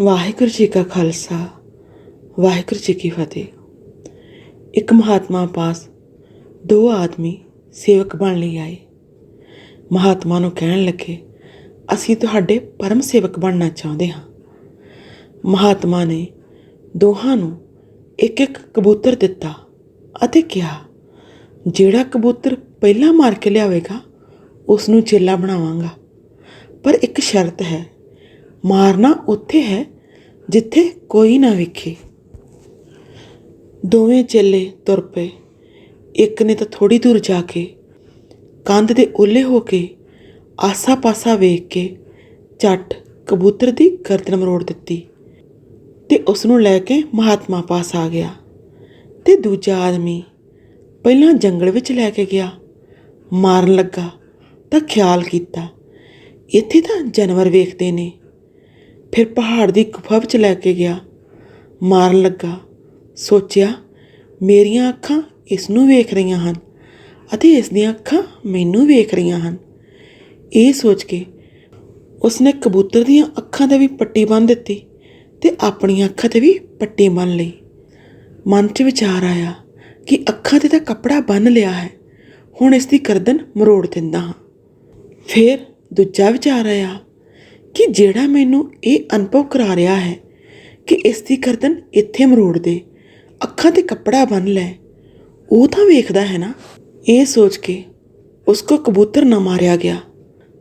ਵਾਹਿਗੁਰੂ ਜੀ ਕਾ ਖਾਲਸਾ, ਵਾਹਿਗੁਰੂ ਜੀ ਕੀ ਫਤਿਹ। ਇੱਕ ਮਹਾਤਮਾ ਪਾਸ ਦੋ ਆਦਮੀ ਸੇਵਕ ਬਣ ਲਈ ਆਏ। ਮਹਾਤਮਾ ਨੂੰ ਕਹਿਣ ਲੱਗੇ, ਅਸੀਂ ਤੁਹਾਡੇ ਪਰਮ ਸੇਵਕ ਬਣਨਾ ਚਾਹੁੰਦੇ ਹਾਂ। ਮਹਾਤਮਾ ਨੇ ਦੋਹਾਂ ਨੂੰ ਇੱਕ ਇੱਕ ਕਬੂਤਰ ਦਿੱਤਾ ਅਤੇ ਕਿਹਾ, ਜਿਹੜਾ ਕਬੂਤਰ ਪਹਿਲਾਂ ਮਾਰ ਕੇ ਲਿਆਵੇਗਾ ਉਸ ਨੂੰ ਚੇਲਾ ਬਣਾਵਾਂਗਾ। ਪਰ ਇੱਕ ਸ਼ਰਤ ਹੈ ਮਾਰਨਾ ਉੱਥੇ ਹੈ ਜਿੱਥੇ ਕੋਈ ਨਾ ਵੇਖੇ। ਦੋਵੇਂ ਚੇਲੇ ਤੁਰ ਪਏ। ਇੱਕ ਨੇ ਤਾਂ ਥੋੜੀ ਦੂਰ ਜਾ ਕੇ ਕੰਧ ਦੇ ਓਲੇ ਹੋ ਕੇ ਆਸਾ-ਪਾਸਾ ਵੇਖ ਕੇ ਝੱਟ ਕਬੂਤਰ ਦੀ ਗਰਦਨ ਮਰੋੜ ਦਿੱਤੀ ਤੇ ਉਸ ਨੂੰ ਲੈ ਕੇ ਮਹਾਤਮਾ ਪਾਸ ਆ ਗਿਆ ਤੇ ਦੂਜਾ ਆਦਮੀ ਪਹਿਲਾਂ ਜੰਗਲ ਵਿੱਚ ਲੈ ਕੇ ਗਿਆ। ਮਾਰਨ ਲੱਗਾ ਤਾਂ ਖਿਆਲ ਕੀਤਾ, ਇੱਥੇ ਤਾਂ ਜਾਨਵਰ ਵੇਖਦੇ ਨੇ। ਫਿਰ ਪਹਾੜ ਦੀ ਗੁਫਾ ਵਿੱਚ ਲੈ ਕੇ ਗਿਆ। ਮਾਰਨ ਲੱਗਾ। ਸੋਚਿਆ, ਮੇਰੀਆਂ ਅੱਖਾਂ ਇਸ ਨੂੰ ਵੇਖ ਰਹੀਆਂ ਹਨ ਅਤੇ ਇਸ ਦੀਆਂ ਅੱਖਾਂ ਮੈਨੂੰ ਵੇਖ ਰਹੀਆਂ ਹਨ। ਇਹ ਸੋਚ ਕੇ ਉਸਨੇ ਕਬੂਤਰ ਦੀਆਂ ਅੱਖਾਂ ਤੇ ਵੀ ਪੱਟੀ ਬੰਨ੍ਹ ਦਿੱਤੀ ਤੇ ਆਪਣੀਆਂ ਅੱਖਾਂ ਤੇ ਵੀ ਪੱਟੀ ਬੰਨ੍ਹ ਲਈ। ਮਨ 'ਚ ਵਿਚਾਰ ਆਇਆ ਕਿ ਅੱਖਾਂ ਤੇ ਤਾਂ ਕੱਪੜਾ ਬੰਨ੍ਹ ਲਿਆ ਹੈ, ਹੁਣ ਇਸ ਦੀ ਗਰਦਨ ਮਰੋੜ ਦਿੰਦਾ ਹਾਂ। ਫਿਰ ਦੂਜਾ ਵਿਚਾਰ ਆਇਆ ਕਿ ਜਿਹੜਾ ਮੈਨੂੰ ਇਹ ਅਨੁਭਵ ਕਰਾ ਰਿਹਾ ਹੈ ਕਿ ਇਸ ਦੀ ਗਰਦਨ ਇੱਥੇ ਮਰੋੜ ਦੇ, ਅੱਖਾਂ ਤੇ ਕੱਪੜਾ ਬੰਨ ਲੈ, ਉਹ ਤਾਂ ਵੇਖਦਾ ਹੈ ਨਾ। ਇਹ ਸੋਚ ਕੇ ਉਸ ਕੋ ਕਬੂਤਰ ਨਾ ਮਾਰਿਆ ਗਿਆ,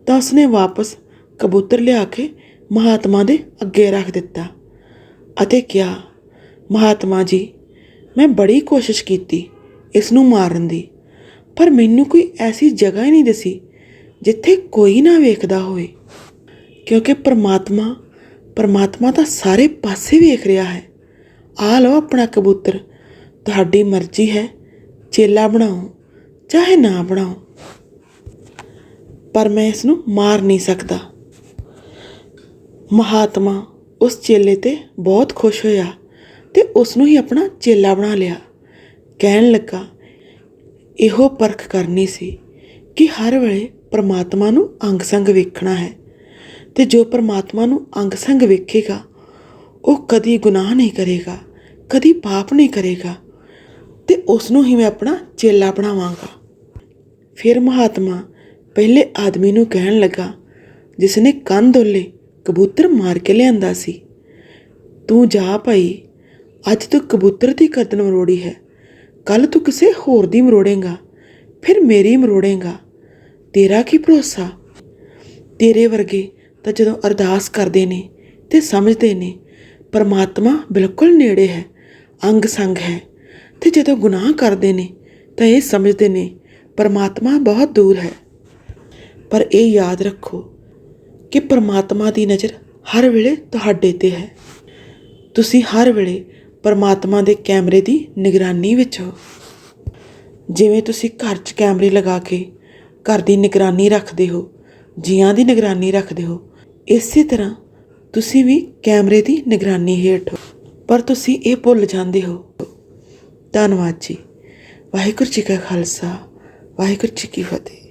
ਤਾਂ ਉਸਨੇ ਵਾਪਸ ਕਬੂਤਰ ਲਿਆ ਕੇ ਮਹਾਤਮਾ ਦੇ ਅੱਗੇ ਰੱਖ ਦਿੱਤਾ ਅਤੇ ਕਿਹਾ, ਮਹਾਤਮਾ ਜੀ, ਮੈਂ ਬੜੀ ਕੋਸ਼ਿਸ਼ ਕੀਤੀ ਇਸ ਨੂੰ ਮਾਰਨ ਦੀ, ਪਰ ਮੈਨੂੰ ਕੋਈ ਐਸੀ ਜਗ੍ਹਾ ਹੀ ਨਹੀਂ ਦਿਸੀ ਜਿੱਥੇ ਕੋਈ ਨਾ ਵੇਖਦਾ ਹੋਵੇ। ਕਿਉਂਕਿ ਪਰਮਾਤਮਾ ਪਰਮਾਤਮਾ ਤਾਂ ਸਾਰੇ ਪਾਸੇ ਵੇਖ ਰਿਹਾ ਹੈ। ਆ ਲਓ ਆਪਣਾ ਕਬੂਤਰ। ਤੁਹਾਡੀ ਮਰਜ਼ੀ ਹੈ, ਚੇਲਾ ਬਣਾਓ, ਚਾਹੇ ਨਾ ਬਣਾਓ। ਪਰ ਮੈਂ ਇਸ ਨੂੰ ਮਾਰ ਨਹੀਂ ਸਕਦਾ। ਮਹਾਤਮਾ ਉਸ ਚੇਲੇ ਤੇ ਬਹੁਤ ਖੁਸ਼ ਹੋਇਆ ਤੇ ਉਸ ਨੂੰ ਹੀ ਆਪਣਾ ਚੇਲਾ ਬਣਾ ਲਿਆ। ਕਹਿਣ ਲੱਗਾ, ਇਹੋ ਪਰਖ ਕਰਨੀ ਸੀ ਕਿ ਹਰ ਵੇਲੇ ਪਰਮਾਤਮਾ ਨੂੰ ਅੰਗ ਸੰਗ ਵੇਖਣਾ ਹੈ। ਤੇ ਜੋ ਪਰਮਾਤਮਾ ਨੂੰ ਅੰਗ ਸੰਗ ਵੇਖੇਗਾ, ਉਹ ਕਦੀ ਗੁਨਾਹ ਨਹੀਂ ਕਰੇਗਾ, ਕਦੀ ਪਾਪ ਨਹੀਂ ਕਰੇਗਾ ਤੇ ਉਸ ਨੂੰ ਹੀ ਮੈਂ ਆਪਣਾ ਚੇਲਾ ਬਣਾਵਾਂਗਾ। ਫਿਰ ਮਹਾਤਮਾ ਪਹਿਲੇ ਆਦਮੀ ਨੂੰ ਕਹਿਣ ਲੱਗਾ ਜਿਸ ਨੇ ਕੰਧ ਓਲੇ ਕਬੂਤਰ ਮਾਰ ਕੇ ਲਿਆਂਦਾ ਸੀ, ਤੂੰ ਜਾ ਭਾਈ, ਅੱਜ ਤੂੰ ਕਬੂਤਰ ਦੀ ਗਰਦਨ ਮਰੋੜੀ ਹੈ ਕੱਲ ਤੂੰ ਕਿਸੇ ਹੋਰ ਦੀ ਮਰੋੜੇਗਾ, ਫਿਰ ਮੇਰੀ ਮਰੋੜੇਗਾ, ਤੇਰਾ ਕੀ ਭਰੋਸਾ? ਤੇਰੇ ਵਰਗੇ ਤਾਂ ਜਦੋਂ ਅਰਦਾਸ ਕਰਦੇ ਨੇ ਅਤੇ ਸਮਝਦੇ ਨੇ, ਪਰਮਾਤਮਾ ਬਿਲਕੁਲ ਨੇੜੇ ਹੈ, ਅੰਗ ਸੰਗ ਹੈ ਅਤੇ ਜਦੋਂ ਗੁਨਾਹ ਕਰਦੇ ਨੇ ਤਾਂ ਇਹ ਸਮਝਦੇ ਨੇ, ਪਰਮਾਤਮਾ ਬਹੁਤ ਦੂਰ ਹੈ। ਪਰ ਇਹ ਯਾਦ ਰੱਖੋ ਕਿ ਪਰਮਾਤਮਾ ਦੀ ਨਜ਼ਰ ਹਰ ਵੇਲੇ ਤੁਹਾਡੇ ਤੇ ਹੈ। ਤੁਸੀਂ ਹਰ ਵੇਲੇ ਪਰਮਾਤਮਾ ਦੇ ਕੈਮਰੇ ਦੀ ਨਿਗਰਾਨੀ ਵਿੱਚ ਹੋ। ਜਿਵੇਂ ਤੁਸੀਂ ਘਰ 'ਚ ਕੈਮਰੇ ਲਗਾ ਕੇ ਘਰ ਦੀ ਨਿਗਰਾਨੀ ਰੱਖਦੇ ਹੋ, ਜੀਆਂ ਦੀ ਨਿਗਰਾਨੀ ਰੱਖਦੇ ਹੋ ਇਸੇ ਤਰ੍ਹਾਂ ਤੁਸੀਂ ਵੀ ਕੈਮਰੇ ਦੀ ਨਿਗਰਾਨੀ ਹੇਠ ਹੋ। ਪਰ ਤੁਸੀਂ ਇਹ ਭੁੱਲ ਜਾਂਦੇ ਹੋ। ਧੰਨਵਾਦ ਜੀ। ਵਾਹਿਗੁਰੂ ਜੀ ਕਾ ਖਾਲਸਾ। ਵਾਹਿਗੁਰੂ ਜੀ ਕੀ ਫਤਿਹ।